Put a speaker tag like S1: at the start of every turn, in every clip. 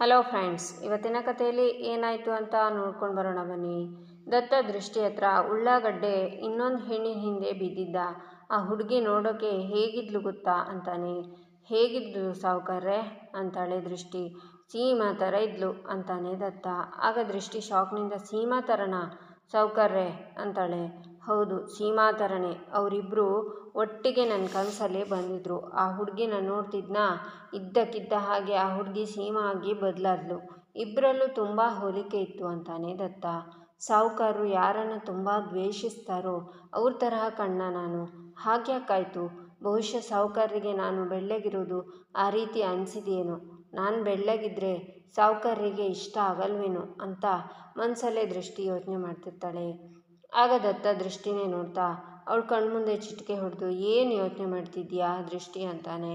S1: Hello friends, ಇವತ್ತಿನ ಕಥೆಯಲ್ಲಿ ಏನಾಯಿತು ಅಂತ ನೋಡ್ಕೊಂಡು ಬರೋಣ ಬನ್ನಿ. ದತ್ತ ದೃಷ್ಟಿ ಹತ್ರ ಉಳ್ಳಾಗಡ್ಡೆ ಇನ್ನೊಂದು ಹೆಣ್ಣಿನ ಹಿಂದೆ ಬಿದ್ದಿದ್ದ. ಆ ಹುಡುಗಿ ನೋಡೋಕೆ ಹೇಗಿದ್ಲು ಗೊತ್ತಾ ಅಂತಾನೆ. ಹೇಗಿದ್ಲು ಸಾವುಕಾರ್ರೆ? ಅಂತಾಳೆ ದೃಷ್ಟಿ. ಸೀಮಾ ಥರ ಇದ್ಲು ಅಂತಾನೆ ದತ್ತ. ಆಗ ದೃಷ್ಟಿ ಶಾಕ್ನಿಂದ ಸೀಮಾ ಥರನ ಸಾವುಕಾರ್ರೆ? ಅಂತಾಳೆ. ಹೌದು ಸೀಮಾ ಥರನೇ ಅವರಿಬ್ಬರು ಒಟ್ಟಿಗೆ ನನ್ನ ಕನಸಲ್ಲೇ ಬಂದಿದ್ರು. ಆ ಹುಡುಗಿನ ನೋಡ್ತಿದ್ನಾ? ಇದ್ದಕ್ಕಿದ್ದ ಹಾಗೆ ಆ ಹುಡುಗಿ ಸೀಮಾ ಆಗಿ ಬದಲಾದ್ಲು. ಇಬ್ಬರಲ್ಲೂ ತುಂಬ ಹೋಲಿಕೆ ಇತ್ತು ಅಂತಾನೆ ದತ್ತ. ಸಾಹುಕಾರರು ಯಾರನ್ನು ತುಂಬ ದ್ವೇಷಿಸ್ತಾರೋ ಅವ್ರ ತರಹ ಕಣ್ಣ ನಾನು. ಹಾಗ್ಯಾಕಾಯ್ತು ಬಹುಶಃ ಸಾಹುಕಾರರಿಗೆ ನಾನು ಬೆಳ್ಳಗಿರೋದು ಆ ರೀತಿ ಅನಿಸಿದೆಯೇನೋ. ನಾನು ಬೆಳ್ಳಗಿದ್ರೆ ಸಾಹುಕಾರರಿಗೆ ಇಷ್ಟ ಆಗಲ್ವೇನೋ ಅಂತ ಮನಸಲ್ಲೇ ದೃಷ್ಟಿ ಯೋಚನೆ ಮಾಡ್ತಿರ್ತಾಳೆ. ಆಗ ದತ್ತ ದೃಷ್ಟಿನೇ ನೋಡ್ತಾ, ಅವಳು ಕಣ್ಮುಂದೆ ಚಿಟಿಕೆ ಹೊಡೆದು, ಏನು ಯೋಚನೆ ಮಾಡ್ತಿದ್ಯಾ ದೃಷ್ಟಿ ಅಂತಾನೆ?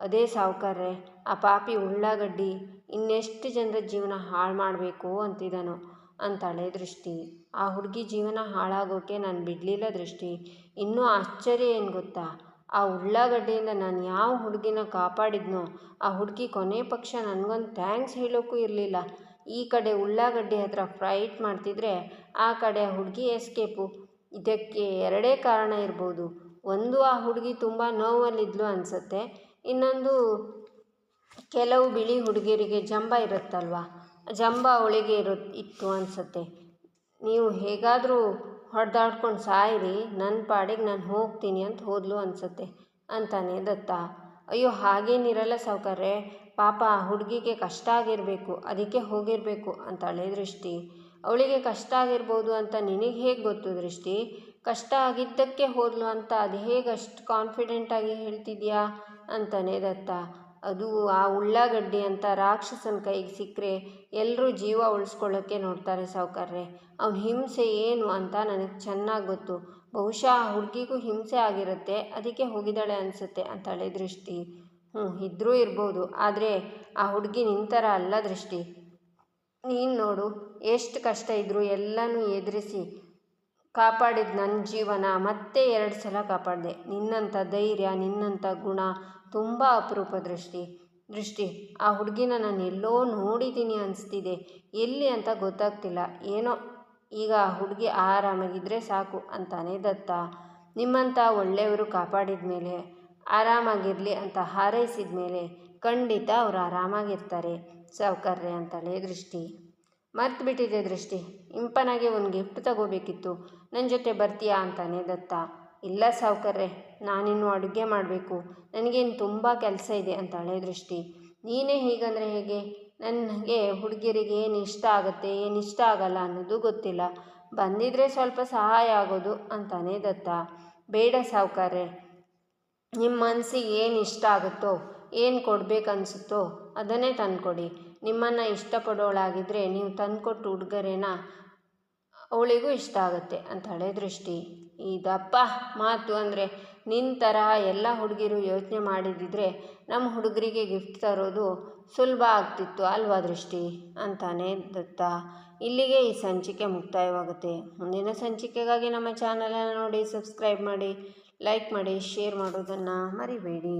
S1: ಅದೇ ಸಾವುಕಾರ್ರೆ, ಆ ಪಾಪಿ ಉಳ್ಳಾಗಡ್ಡಿ ಇನ್ನೆಷ್ಟು ಜನರ ಜೀವನ ಹಾಳು ಮಾಡಬೇಕು ಅಂತಿದ್ದಾನೋ ಅಂತಾಳೆ ದೃಷ್ಟಿ. ಆ ಹುಡುಗಿ ಜೀವನ ಹಾಳಾಗೋಕೆ ನಾನು ಬಿಡಲಿಲ್ಲ ದೃಷ್ಟಿ. ಇನ್ನೂ ಆಶ್ಚರ್ಯ ಏನು ಗೊತ್ತಾ? ಆ ಉಳ್ಳಾಗಡ್ಡೆಯಿಂದ ನಾನು ಯಾವ ಹುಡುಗಿನ ಕಾಪಾಡಿದ್ನೋ, ಆ ಹುಡುಗಿ ಕೊನೆ ಪಕ್ಷ ನನಗೊಂದು ಥ್ಯಾಂಕ್ಸ್ ಹೇಳೋಕ್ಕೂ ಇರಲಿಲ್ಲ. ಈ ಕಡೆ ಉಳ್ಳಾಗಡ್ಡಿ ಹತ್ರ ಫ್ರೈಟ್ ಮಾಡ್ತಿದ್ರೆ ಆ ಕಡೆ ಹುಡುಗಿ ಎಸ್ಕೇಪು ಇದಕ್ಕೆ ಎರಡೇ ಕಾರಣ ಇರ್ಬೋದು. ಒಂದು ಆ ಹುಡುಗಿ ತುಂಬ ನೋವಲ್ಲಿದ್ಲು ಅನಿಸುತ್ತೆ. ಇನ್ನೊಂದು, ಕೆಲವು ಬಿಳಿ ಹುಡುಗಿಯರಿಗೆ ಜಂಬ ಇರುತ್ತಲ್ವ? ಜಂಬ ಅವಳಿಗೆ ಇರು, ಇತ್ತು ಅನಿಸುತ್ತೆ. ನೀವು ಹೇಗಾದರೂ ಹೊಡೆದಾಡ್ಕೊಂಡು ಸಾಯಿರಿ ನನ್ನ ಪಾಡಿಗೆ ನಾನು ಹೋಗ್ತೀನಿ ಅಂತ ಹೋದಲು ಅನಿಸುತ್ತೆ. ಅಂತಾನೆ ದತ್ತ. ಅಯ್ಯೋ, ಹಾಗೇನಿರಲ್ಲ ಸಾವುಕಾರ್ರೆ. ಪಾಪ ಹುಡುಗಿಗೆ ಕಷ್ಟ ಆಗಿರಬೇಕು, ಅದಕ್ಕೆ ಹೋಗಿರಬೇಕು ಅಂತಾಳೆ ದೃಷ್ಟಿ. ಅವಳಿಗೆ ಕಷ್ಟ ಆಗಿರ್ಬೋದು ಅಂತ ನಿನಗೆ ಹೇಗೆ ಗೊತ್ತು ದೃಷ್ಟಿ? ಕಷ್ಟ ಆಗಿದ್ದಕ್ಕೆ ಹೋದ್ಲು ಅಂತ ಅದು ಹೇಗೆ ಅಷ್ಟು ಕಾನ್ಫಿಡೆಂಟಾಗಿ ಹೇಳ್ತಿದ್ಯಾ? ಅಂತಾನೆ ದತ್ತ. ಅದು ಆ ಉಳ್ಳಾಗಡ್ಡಿ ಅಂತ ರಾಕ್ಷಸನ ಕೈಗೆ ಸಿಕ್ಕರೆ ಎಲ್ಲರೂ ಜೀವ ಉಳಿಸ್ಕೊಳ್ಳೋಕ್ಕೆ ನೋಡ್ತಾರೆ ಸಾವುಕಾರ್ರೆ. ಅವನ ಹಿಂಸೆ ಏನು ಅಂತ ನನಗೆ ಚೆನ್ನಾಗಿ ಗೊತ್ತು. ಬಹುಶಃ ಆ ಹುಡುಗಿಗೂ ಹಿಂಸೆ ಆಗಿರುತ್ತೆ, ಅದಕ್ಕೆ ಹೋಗಿದ್ದಾಳೆ ಅನಿಸುತ್ತೆ ಅಂತಾಳೆ ದೃಷ್ಟಿ. ಇದ್ರೂ ಇರ್ಬೋದು, ಆದರೆ ಆ ಹುಡುಗಿ ನಿಂತರ ಅಲ್ಲ ದೃಷ್ಟಿ. ನೀನು ನೋಡು, ಎಷ್ಟು ಕಷ್ಟ ಇದ್ದರೂ ಎಲ್ಲನೂ ಎದುರಿಸಿ ಕಾಪಾಡಿದ ನನ್ನ ಜೀವನ, ಮತ್ತೆ ಎರಡು ಸಲ ಕಾಪಾಡಿದೆ. ನಿನ್ನಂಥ ಧೈರ್ಯ ನಿನ್ನಂಥ ಗುಣ ತುಂಬ ಅಪರೂಪ ದೃಷ್ಟಿ. ದೃಷ್ಟಿ, ಆ ಹುಡುಗಿನ ನಾನು ಎಲ್ಲೋ ನೋಡಿದ್ದೀನಿ ಅನಿಸ್ತಿದೆ. ಎಲ್ಲಿ ಅಂತ ಗೊತ್ತಾಗ್ತಿಲ್ಲ. ಏನೋ, ಈಗ ಆ ಹುಡುಗಿ ಆರಾಮಾಗಿದ್ದರೆ ಸಾಕು ಅಂತಾನೆ ದತ್ತ. ನಿಮ್ಮಂಥ ಒಳ್ಳೆಯವರು ಕಾಪಾಡಿದ ಮೇಲೆ ಆರಾಮಾಗಿರಲಿ ಅಂತ ಹಾರೈಸಿದ ಮೇಲೆ ಖಂಡಿತ ಅವರು ಆರಾಮಾಗಿರ್ತಾರೆ. ಸೌಕರ್ಯ ಅಂತಾಳೆ ದೃಷ್ಟಿ. ಮರ್ತು ಬಿಟ್ಟಿದೆ ದೃಷ್ಟಿ. ಇಂಪನಾಗೆ ಒಂದು ಗಿಫ್ಟ್ ತಗೋಬೇಕಿತ್ತು. ನನ್ನ ಜೊತೆ ಬರ್ತೀಯಾ ಅಂತಾನೆ ದತ್ತ. ಇಲ್ಲ ಸೌಕರ್ಯ. ನಾನಿನ್ನು ಅಡುಗೆ ಮಾಡಬೇಕು. ನನಗೇನು ತುಂಬ ಕೆಲಸ ಇದೆ ಅಂತಾಳೆ ದೃಷ್ಟಿ. ನೀನೇ ಹೀಗಂದರೆ ಹೇಗೆ? ನನಗೆ ಹುಡುಗಿಯರಿಗೆ ಏನು ಇಷ್ಟ ಆಗುತ್ತೆ, ಏನು ಇಷ್ಟ ಆಗಲ್ಲ ಅನ್ನೋದು ಗೊತ್ತಿಲ್ಲ. ಬಂದಿದ್ರೆ ಸ್ವಲ್ಪ ಸಹಾಯ ಆಗೋದು ಅಂತಾನೆ ದತ್ತ. ಬೇಡ ಸಾವುಕಾರ್ರೆ ನಿಮ್ಮ ಮನಸ್ಸಿಗೆ ಏನು ಇಷ್ಟ ಆಗುತ್ತೋ, ಏನು ಕೊಡಬೇಕನ್ಸುತ್ತೋ ಅದನ್ನೇ ತಂದುಕೊಡಿ. ನಿಮ್ಮನ್ನು ಇಷ್ಟಪಡೋಳಾಗಿದ್ದರೆ ನೀವು ತಂದುಕೊಟ್ಟು ಉಡುಗೊರೆನ ಅವಳಿಗೂ ಇಷ್ಟ ಆಗುತ್ತೆ ಅಂತ ಹಳೆ ದೃಷ್ಟಿ. ಇದಪ್ಪ, ಮಾತು ಅಂದರೆ ನಿನ್ನ ತರಹ ಎಲ್ಲ ಹುಡುಗಿರು ಯೋಚನೆ ಮಾಡಿದಿದ್ರೆ ನಮ್ಮ ಹುಡುಗರಿಗೆ ಗಿಫ್ಟ್ ತರೋದು ಸುಲಭ ಆಗ್ತಿತ್ತು ಅಲ್ವಾ ದೃಷ್ಟಿ? ಅಂತಾನೆ ದತ್ತ. ಇಲ್ಲಿಗೆ ಈ ಸಂಚಿಕೆ ಮುಕ್ತಾಯವಾಗುತ್ತೆ. ಮುಂದಿನ ಸಂಚಿಕೆಗಾಗಿ ನಮ್ಮ ಚಾನಲನ್ನು ನೋಡಿ ಸಬ್ಸ್ಕ್ರೈಬ್ ಮಾಡಿ. ಲೈಕ್ ಮಾಡಿ ಶೇರ್ ಮಾಡೋದನ್ನು ಮರಿಬೇಡಿ.